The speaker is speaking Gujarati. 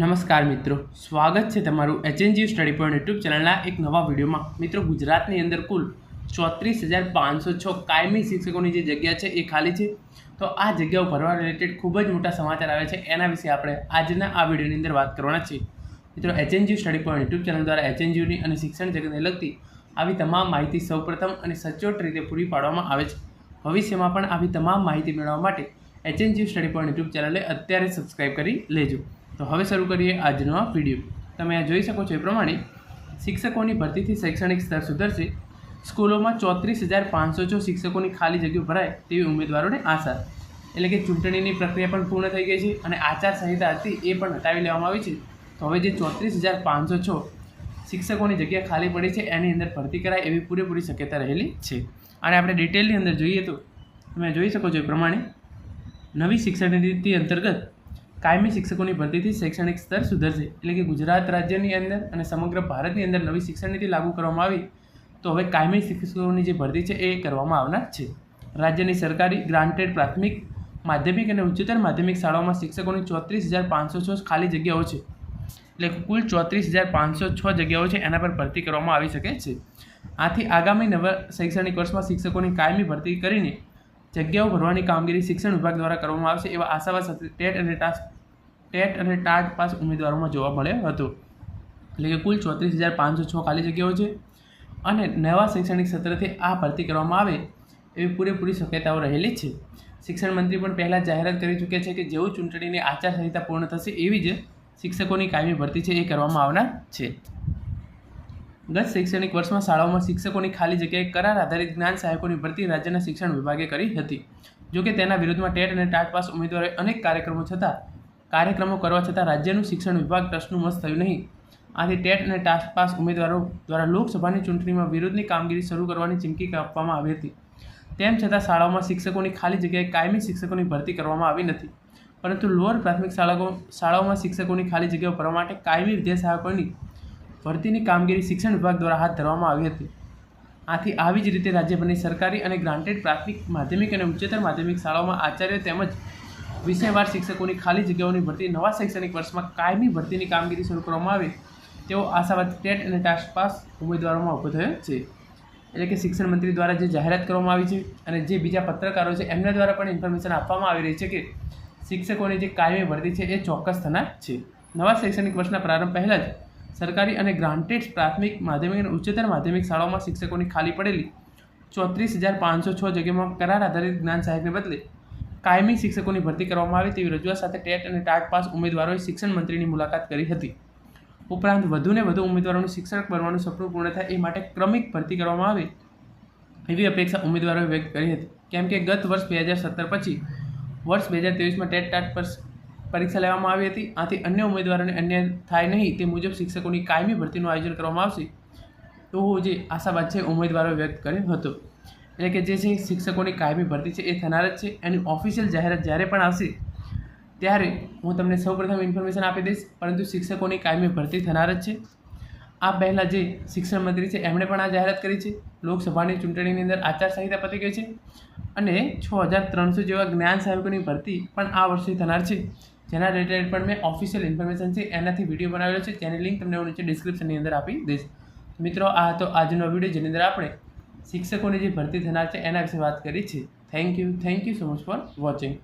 નમસ્કાર મિત્રો. સ્વાગત છે તમારું એચએનજી સ્ટડી પોઈન્ટ યુટ્યુબ ચેનલના એક નવા વિડીયોમાં. મિત્રો, ગુજરાતની અંદર કુલ ચોત્રીસ હજાર પાંચસો છ કાયમી શિક્ષકોની જે જગ્યા છે એ ખાલી છે. તો આ જગ્યાઓ ભરવા રિલેટેડ ખૂબ જ મોટા સમાચાર આવે છે. એના વિશે આપણે આજના આ વિડીયોની અંદર વાત કરવાના છીએ. મિત્રો HNG study point YouTube channel દ્વારા એચએનજીયુની અને શિક્ષણ જગતને લગતી આવી તમામ માહિતી સૌપ્રથમ અને સચોટ રીતે પૂરી પાડવામાં આવે છે. ભવિષ્યમાં પણ આવી તમામ માહિતી મેળવવા માટે એચએનજી સ્ટડી પોઈન્ટ યુટ્યુબ ચેનલને અત્યારે સબસ્ક્રાઈબ કરી લેજો. તો હવે શરૂ કરીએ આજનો આ વીડિયો તમે આ જોઈ શકો છો એ પ્રમાણે શિક્ષકોની ભરતીથી શૈક્ષણિક સ્તર સુધરશે. સ્કૂલોમાં ચોત્રીસ હજાર પાંચસો છ શિક્ષકોની ખાલી જગ્યાઓ ભરાય તેવી ઉમેદવારોને આશા. એટલે કે ચૂંટણીની પ્રક્રિયા પણ પૂર્ણ થઈ ગઈ છે અને આચારસંહિતા હતી એ પણ હટાવી લેવામાં આવી છે. તો હવે જે ચોત્રીસ હજાર પાંચસો છ શિક્ષકોની જગ્યા ખાલી પડી છે એની અંદર ભરતી કરાય એવી પૂરેપૂરી શક્યતા રહેલી છે. અને આપણે ડિટેલની અંદર જોઈએ તો તમે જોઈ શકો છો એ પ્રમાણે નવી શિક્ષણ નીતિ અંતર્ગત કાયમી શિક્ષકોની ભરતીથી શૈક્ષણિક સ્તર સુધરશે. એટલે કે ગુજરાત રાજ્યની અંદર અને સમગ્ર ભારતની અંદર નવી શિક્ષણ નીતિ લાગુ કરવામાં આવી, તો હવે કાયમી શિક્ષકોની જે ભરતી છે એ કરવામાં આવનાર છે. રાજ્યની સરકારી ગ્રાન્ટેડ પ્રાથમિક, માધ્યમિક અને ઉચ્ચતર માધ્યમિક શાળાઓમાં શિક્ષકોની ચોત્રીસ હજાર પાંચસો છ ખાલી જગ્યાઓ છે. એટલે કુલ ચોત્રીસ હજાર પાંચસો છ જગ્યાઓ છે એના પર ભરતી કરવામાં આવી શકે છે. આથી આગામી નવા શૈક્ષણિક વર્ષમાં શિક્ષકોની કાયમી ભરતી કરીને જગ્યાઓ ભરવાની કામગીરી શિક્ષણ વિભાગ દ્વારા કરવામાં આવશે એવા આશાવાદ સાથે ટેટ અને ટાસ ટેટ અને ટાટ પાસ ઉમેદવારોમાં જોવા મળ્યો હતો. એટલે કે કુલ ચોત્રીસ હજાર પાંચસો છ ખાલી જગ્યાઓ છે. અને નવા શૈક્ષણિક સત્રથી આ ભરતી કરવામાં આવે એવી પૂરેપૂરી શક્યતાઓ રહેલી છે. શિક્ષણ મંત્રી પણ પહેલાં જાહેરાત કરી ચૂક્યા છે કે જેવું ચૂંટણીની આચારસંહિતા પૂર્ણ થશે એવી જ શિક્ષકોની કાયમી ભરતી છે એ કરવામાં આવનાર છે. ગત શૈક્ષણિક વર્ષમાં શાળાઓમાં શિક્ષકોની ખાલી જગ્યાએ કરાર આધારિત જ્ઞાન સહાયકોની ભરતી રાજ્યના શિક્ષણ વિભાગે કરી હતી. જોકે તેના વિરુદ્ધમાં ટેટ અને ટાટ પાસ ઉમેદવારોએ અનેક કાર્યક્રમો છતાં કાર્યક્રમો કરવા છતાં રાજ્યનું શિક્ષણ વિભાગ ટ્રસ્ટનું મત થયું નહીં. આથી ટેટ અને ટાસ્ક પાસ ઉમેદવારો દ્વારા લોકસભાની ચૂંટણીમાં વિરોધની કામગીરી શરૂ કરવાની ચીમકી આપવામાં આવી હતી. તેમ છતાં શાળાઓમાં શિક્ષકોની ખાલી જગ્યાએ કાયમી શિક્ષકોની ભરતી કરવામાં આવી નથી. પરંતુ લોઅર પ્રાથમિક શાળાઓ શાળાઓમાં શિક્ષકોની ખાલી જગ્યાઓ ભરવા માટે કાયમી વિદ્યાસહાયકોની ભરતીની કામગીરી શિક્ષણ વિભાગ દ્વારા હાથ ધરવામાં આવી હતી. આથી આવી જ રીતે રાજ્યભરની સરકારી અને ગ્રાન્ટેડ પ્રાથમિક માધ્યમિક અને ઉચ્ચતર માધ્યમિક શાળાઓમાં આચાર્ય તેમજ વિષયવાર શિક્ષકોની ખાલી જગ્યાઓની ભરતી નવા શૈક્ષણિક વર્ષમાં કાયમી ભરતીની કામગીરી શરૂ કરવામાં આવે. તેવો આશાવાદ ટેટ અને ટાસ્ક પાસ ઉમેદવારોમાં ઊભો થયો છે. એટલે કે શિક્ષણ મંત્રી દ્વારા જે જાહેરાત કરવામાં આવી છે અને જે બીજા પત્રકારો છે, એમના દ્વારા પણ ઇન્ફોર્મેશન આપવામાં આવી રહી છે કે શિક્ષકોની જે કાયમી ભરતી છે, એ ચોક્કસ થનાર છે. નવા શૈક્ષણિક વર્ષના પ્રારંભ પહેલાં જ સરકારી અને ગ્રાન્ટેડ પ્રાથમિક માધ્યમિક અને ઉચ્ચતર માધ્યમિક શાળાઓમાં શિક્ષકોની ખાલી પડેલી ચોત્રીસ હજાર પાંચસો છ જગ્યામાં કરાર આધારિત જ્ઞાન સહાયકને બદલે કાયમી શિક્ષકોની ભરતી કરવામાં આવે તેવી રજૂઆત સાથે ટેટ અને ટાટ પાસ ઉમેદવારોએ શિક્ષણ મંત્રીની મુલાકાત કરી હતી. ઉપરાંત વધુને વધુ ઉમેદવારોનું શિક્ષક બનવાનું સપનું પૂર્ણ થાય એ માટે ક્રમિક ભરતી કરવામાં આવે એવી અપેક્ષા ઉમેદવારોએ વ્યક્ત કરી હતી. કેમ કે ગત વર્ષ બે હજાર સત્તર પછી વર્ષ બે હજાર ત્રેવીસમાં ટેટ ટાટ પર પરીક્ષા લેવામાં આવી હતી. આથી અન્ય ઉમેદવારોને અન્ય થાય નહીં તે મુજબ શિક્ષકોની કાયમી ભરતીનું આયોજન કરવામાં આવશે તો જે આશાવાદ છે, ઉમેદવારોએ વ્યક્ત કર્યો હતો. એટલે કે જે છે શિક્ષકોની કાયમી ભરતી છે એ થનાર જ છે. એની ઓફિશિયલ જાહેરાત જ્યારે પણ આવશે, ત્યારે હું તમને સૌપ્રથમ ઇન્ફોર્મેશન આપી દઈશ. પરંતુ શિક્ષકોની કાયમી ભરતી થનાર જ છે. આ પહેલાં જે શિક્ષણ મંત્રી છે, એમણે પણ આ જાહેરાત કરી છે. લોકસભાની ચૂંટણીની અંદર આચારસંહિતા પતી ગઈ છે. અને છ હજાર ત્રણસો જેવા જ્ઞાન સહાયકોની ભરતી પણ આ વર્ષે થનાર છે. જેના રિલેટેડ પણ મેં ઓફિશિયલ ઇન્ફોર્મેશન છે, એનાથી વીડિયો બનાવેલો છે. જેની લિંક તમને હું નીચે ડિસ્ક્રિપ્શનની અંદર આપી દઈશ. મિત્રો, આ હતો આજનો વીડિયો જેની અંદર આપણે શિક્ષકોની જે ભરતી થનાર છે, એના વિશે વાત કરી છે. Thank you thank you so much for watching